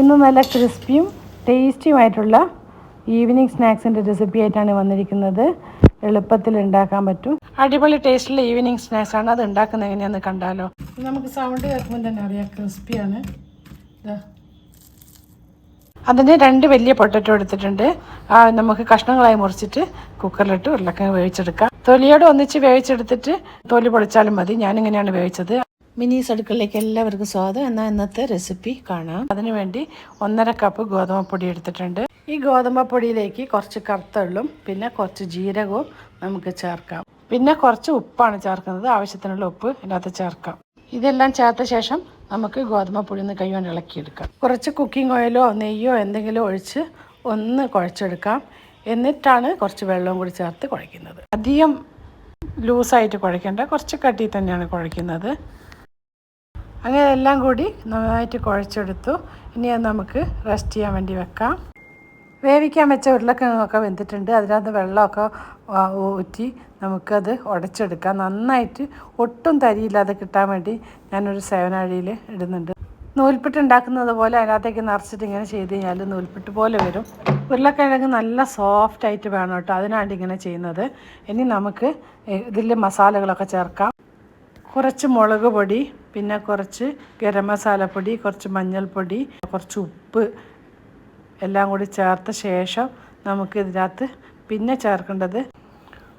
ഇന്ന് നല്ല ക്രിസ്പിയും ടേസ്റ്റിയുമായിട്ടുള്ള evening സ്നാക്സിന്റെ recipe ആയിട്ടാണ് വന്നിരിക്കുന്നത്. എളുപ്പത്തിൽ ഉണ്ടാക്കാൻ പറ്റും. അടിപൊളി ടേസ്റ്റിലുള്ള ഈവനിങ് സ്നാക്സ് ആണ് അത് ഉണ്ടാക്കുന്നത് എങ്ങനെയാണെന്ന് കണ്ടാലോ. നമുക്ക് സൗണ്ട് കേൾക്കുമ്പോൾ തന്നെ അറിയാം ക്രിസ്പിയാണ്. അതിന് രണ്ട് വലിയ പൊട്ടറ്റോ എടുത്തിട്ടുണ്ട്. നമുക്ക് കഷ്ണങ്ങളായി മുറിച്ചിട്ട് കുക്കറിലിട്ട് ഉരുളക്കിഴങ്ങ് വേവിച്ചെടുക്കാം. തൊലിയോട് ഒന്നിച്ച് വേവിച്ചെടുത്തിട്ട് തൊലി പൊളിച്ചാലും മതി. ഞാനിങ്ങനെയാണ് വേവിച്ചത്. മിനീസ് സടുക്കളിലേക്ക് എല്ലാവർക്കും സ്വാഗതം. എന്നാൽ ഇന്നത്തെ റെസിപ്പി കാണാം. അതിനുവേണ്ടി ഒന്നര കപ്പ് ഗോതമ്പപ്പൊടി എടുത്തിട്ടുണ്ട്. ഈ ഗോതമ്പപ്പൊടിയിലേക്ക് കുറച്ച് കറുത്തള്ളും പിന്നെ കുറച്ച് ജീരകവും നമുക്ക് ചേർക്കാം. പിന്നെ കുറച്ച് ഉപ്പാണ് ചേർക്കുന്നത്. ആവശ്യത്തിനുള്ള ഉപ്പ് ഇതിനകത്ത് ചേർക്കാം. ഇതെല്ലാം ചേർത്ത ശേഷം നമുക്ക് ഗോതമ്പപ്പൊടി ഒന്ന് കൈ കൊണ്ട് ഇളക്കിയെടുക്കാം. കുറച്ച് കുക്കിംഗ് ഓയിലോ നെയ്യോ എന്തെങ്കിലും ഒഴിച്ച് ഒന്ന് കുഴച്ചെടുക്കാം. എന്നിട്ടാണ് കുറച്ച് വെള്ളവും കൂടി ചേർത്ത് കുഴയ്ക്കുന്നത്. അധികം ലൂസായിട്ട് കുഴയ്ക്കേണ്ട. കുറച്ച് കട്ടി തന്നെയാണ് കുഴയ്ക്കുന്നത്. അങ്ങനെ എല്ലാം കൂടി നന്നായിട്ട് കുഴച്ചെടുത്തു. ഇനി അത് നമുക്ക് റെസ്റ്റ് ചെയ്യാൻ വേണ്ടി വെക്കാം. വേവിക്കാൻ വെച്ച ഉരുളക്കിഴങ്ങൊക്കെ വെന്തിട്ടുണ്ട്. അതിനകത്ത് വെള്ളമൊക്കെ ഊറ്റി നമുക്കത് ഉടച്ചെടുക്കാം. നന്നായിട്ട് ഒട്ടും തരിയില്ലാതെ കിട്ടാൻ വേണ്ടി ഞാനൊരു സേവനാഴിയിൽ ഇടുന്നുണ്ട്. നൂൽപ്പിട്ട് ഉണ്ടാക്കുന്നത് പോലെ അതിനകത്തേക്ക് നിറച്ചിട്ട് ഇങ്ങനെ ചെയ്ത് കഴിഞ്ഞാൽ നൂൽപ്പിട്ട് പോലെ വരും. ഉരുളക്കിഴങ്ങ് നല്ല സോഫ്റ്റ് ആയിട്ട് വേണം കേട്ടോ. അതിനാണ് ഇങ്ങനെ ചെയ്യുന്നത്. ഇനി നമുക്ക് ഇതിൽ മസാലകളൊക്കെ ചേർക്കാം. കുറച്ച് മുളക് പൊടി പിന്നെ കുറച്ച് ഗരം മസാലപ്പൊടി കുറച്ച് മഞ്ഞൾപ്പൊടി കുറച്ച് ഉപ്പ് എല്ലാം കൂടി ചേർത്ത ശേഷം നമുക്ക് ഇതിനകത്ത് പിന്നെ ചേർക്കേണ്ടത്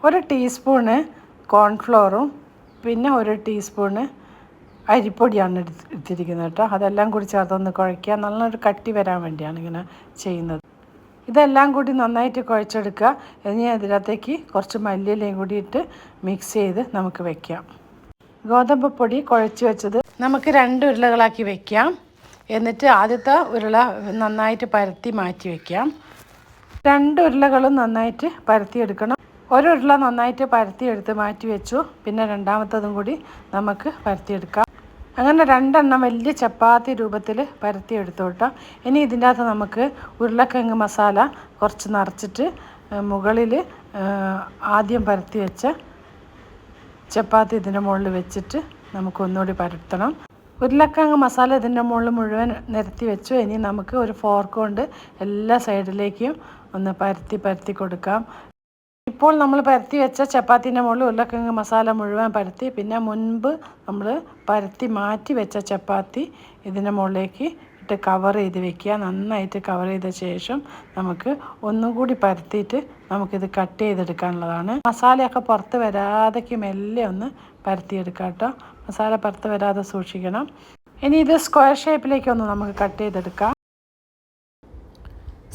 ഒരു ടീസ്പൂണ് കോൺഫ്ലോറും പിന്നെ ഒരു ടീസ്പൂണ് അരിപ്പൊടിയാണ് എടുത്ത് എടുത്തിരിക്കുന്നത് കേട്ടോ. അതെല്ലാം കൂടി ചേർത്തൊന്ന് കുഴയ്ക്കുക. നല്ലൊരു കട്ടി വരാൻ വേണ്ടിയാണ് ഇങ്ങനെ ചെയ്യുന്നത്. ഇതെല്ലാം കൂടി നന്നായിട്ട് കുഴച്ചെടുക്കുക. ഇനി അതിനകത്തേക്ക് കുറച്ച് മല്ലിയിലയും കൂടി ഇട്ട് മിക്സ് ചെയ്ത് നമുക്ക് വെക്കാം. ഗോതമ്പ് പൊടി കുഴച്ച് വെച്ചത്. നമുക്ക് രണ്ട് ഉരുളകളാക്കി വെക്കാം. എന്നിട്ട് ആദ്യത്തെ ഉരുള നന്നായിട്ട് പരത്തി മാറ്റി വെക്കാം. രണ്ട് ഉരുളകളും നന്നായിട്ട് പരത്തിയെടുക്കണം. ഒരു ഉരുള നന്നായിട്ട് പരത്തി എടുത്ത് മാറ്റി വെച്ചു. പിന്നെ രണ്ടാമത്തതും കൂടി നമുക്ക് പരത്തിയെടുക്കാം. അങ്ങനെ രണ്ടെണ്ണം വലിയ ചപ്പാത്തി രൂപത്തിൽ പരത്തി കേട്ടോ. ഇനി ഇതിന്റെ അകത്ത് നമുക്ക് ഉരുളക്കിഴങ്ങ് മസാല കുറച്ച് നിറച്ചിട്ട് മുകളിൽ ആദ്യം പരത്തി വെച്ച ചപ്പാത്തി ഇതിന്റെ മുകളിൽ വെച്ചിട്ട് നമുക്ക് ഒന്നുകൂടി പരത്തണം. ഉരുളക്കിഴങ്ങ് മസാല ഇതിന്റെ മുകളിൽ മുഴുവൻ നിരത്തി വെച്ചു. ഇനി നമുക്ക് ഒരു ഫോർക്ക് കൊണ്ട് എല്ലാ സൈഡിലേക്കും ഒന്ന് പരത്തി പരത്തി കൊടുക്കാം. ഇപ്പോൾ നമ്മൾ പരത്തി വെച്ച ചപ്പാത്തിന്റെ മുകളിൽ ഉരുളക്കിഴങ്ങ് മസാല മുഴുവൻ പരത്തി. പിന്നെ മുൻപ് നമ്മൾ പരത്തി മാറ്റി വെച്ച ചപ്പാത്തി ഇതിന്റെ മുകളിലേക്ക് ഇട്ട് കവർ ചെയ്ത് വെക്കുക. നന്നായിട്ട് കവർ ചെയ്ത ശേഷം നമുക്ക് ഒന്നും കൂടി പരത്തിയിട്ട് നമുക്കിത് കട്ട് ചെയ്തെടുക്കാനുള്ളതാണ്. മസാലയൊക്കെ പുറത്ത് വരാതെക്ക് മെല്ലെ ഒന്ന് പരത്തിയെടുക്കാം കേട്ടോ മസാല പുറത്ത് വരാതെ സൂക്ഷിക്കണം. ഇനി ഇത് സ്ക്വയർ ഷേപ്പിലേക്ക് ഒന്ന് നമുക്ക് കട്ട് ചെയ്തെടുക്കാം.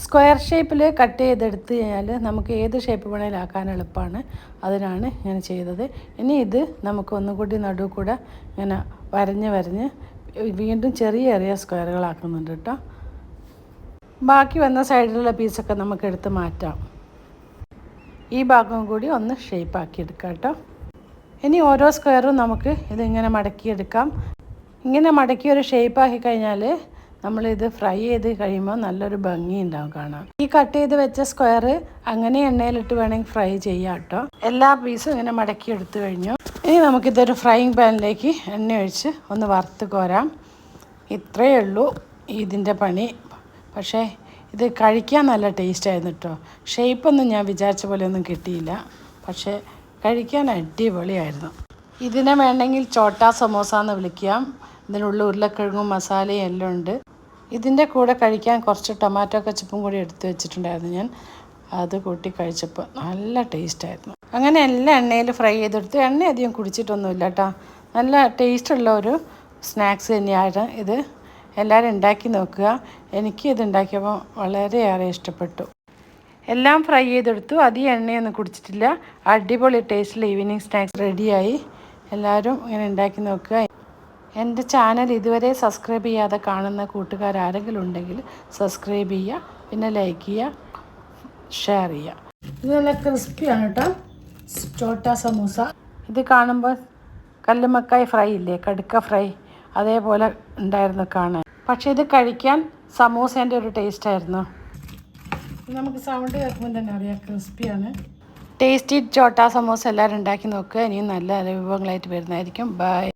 സ്ക്വയർ ഷേപ്പിൽ കട്ട് ചെയ്തെടുത്ത് കഴിഞ്ഞാൽ നമുക്ക് ഏത് ഷേപ്പ് വേണേലും ആക്കാൻ എളുപ്പമാണ് അതിനാണ് ഞാൻ ചെയ്തത്. ഇനി ഇത് നമുക്ക് ഒന്നുകൂടി നടുവ് കൂടെ ഇങ്ങനെ വരഞ്ഞ് വരഞ്ഞ് വീണ്ടും ചെറിയ ചെറിയ സ്ക്വയറുകളാക്കുന്നുണ്ട് കേട്ടോ. ബാക്കി വന്ന സൈഡിലുള്ള പീസൊക്കെ നമുക്ക് എടുത്ത് മാറ്റാം. ഈ ഭാഗം കൂടി ഒന്ന് ഷേപ്പാക്കി എടുക്കാം കേട്ടോ. ഇനി ഓരോ സ്ക്വയറും നമുക്ക് ഇതിങ്ങനെ മടക്കിയെടുക്കാം. ഇങ്ങനെ മടക്കി ഒരു ഷേപ്പാക്കി കഴിഞ്ഞാൽ നമ്മളിത് ഫ്രൈ ചെയ്ത് കഴിയുമ്പോൾ നല്ലൊരു ഭംഗി ഉണ്ടാവും കാണാം ഈ കട്ട് ചെയ്ത് വെച്ച സ്ക്വയർ അങ്ങനെ എണ്ണയിലിട്ട് വേണമെങ്കിൽ ഫ്രൈ ചെയ്യാം കേട്ടോ. എല്ലാ പീസും ഇങ്ങനെ മടക്കി എടുത്തു കഴിഞ്ഞു. ഇനി നമുക്കിതൊരു ഫ്രൈയിങ് പാനിലേക്ക് എണ്ണ ഒഴിച്ച് ഒന്ന് വറുത്ത് കോരാം. ഇത്രയേ ഉള്ളൂ ഇതിന്റെ പണി. പക്ഷേ ഇത് കഴിക്കാൻ നല്ല ടേസ്റ്റ് ആയിരുന്നു കേട്ടോ. ഷേപ്പൊന്നും ഞാൻ വിചാരിച്ച പോലെ ഒന്നും കിട്ടിയില്ല. പക്ഷേ കഴിക്കാൻ അടിപൊളിയായിരുന്നു. ഇതിനെ വേണമെങ്കിൽ ചോട്ടാ സമോസ എന്ന് വിളിക്കാം. ഇതിനുള്ള ഉരുളക്കിഴങ്ങും മസാലയും എല്ലാം ഉണ്ട്. ഇതിന്റെ കൂടെ കഴിക്കാൻ കുറച്ച് ടൊമാറ്റോ കച്ചപ്പും കൂടി എടുത്തു വെച്ചിട്ടുണ്ടായിരുന്നു ഞാൻ. അത് കൂട്ടി കഴിച്ചപ്പോൾ നല്ല ടേസ്റ്റായിരുന്നു അങ്ങനെ എല്ലാ എണ്ണയിൽ ഫ്രൈ ചെയ്തെടുത്ത് എണ്ണ അധികം കുടിച്ചിട്ടൊന്നുമില്ല കേട്ടോ നല്ല ടേസ്റ്റുള്ള ഒരു സ്നാക്സ് തന്നെയാണ് ഇത്. എല്ലാവരും ഉണ്ടാക്കി നോക്കുക. എനിക്ക് ഇത് ഉണ്ടാക്കിയപ്പോൾ വളരെയേറെ ഇഷ്ടപ്പെട്ടു. എല്ലാം ഫ്രൈ ചെയ്തെടുത്തു. അധികം എണ്ണയൊന്നും കുടിച്ചിട്ടില്ല. അടിപൊളി ടേസ്റ്റിൽ ഈവനിങ് സ്നാക്സ് റെഡിയായി എല്ലാവരും ഇങ്ങനെ ഉണ്ടാക്കി നോക്കുക. എന്റെ ചാനൽ ഇതുവരെ സബ്സ്ക്രൈബ് ചെയ്യാതെ കാണുന്ന കൂട്ടുകാർ ആരെങ്കിലും ഉണ്ടെങ്കിൽ സബ്സ്ക്രൈബ് ചെയ്യുക പിന്നെ ലൈക്ക് ചെയ്യുക ഷെയർ ചെയ്യുക. ഇത് നല്ല ക്രിസ്പിയാണ് കേട്ടോ. ചോട്ട സമൂസ. ഇത് കാണുമ്പോൾ കല്ലുമക്കായ് ഫ്രൈ ഇല്ലേ? കടുക്ക ഫ്രൈ അതേപോലെ ഉണ്ടായിരുന്നു കാണാൻ. പക്ഷേ ഇത് കഴിക്കാൻ സമൂസേന്റെ ഒരു ടേസ്റ്റ് ആയിരുന്നു. നമുക്ക് സൗണ്ട് കേൾക്കുമ്പോൾ തന്നെ അറിയാം ക്രിസ്പിയാണ്. ടേസ്റ്റി ചോട്ടാ സമൂസ എല്ലാവരും ഉണ്ടാക്കി നോക്കുക. ഇനിയും നല്ല നല്ല വിഭവങ്ങളായിട്ട് വരുന്നതായിരിക്കും. ബൈ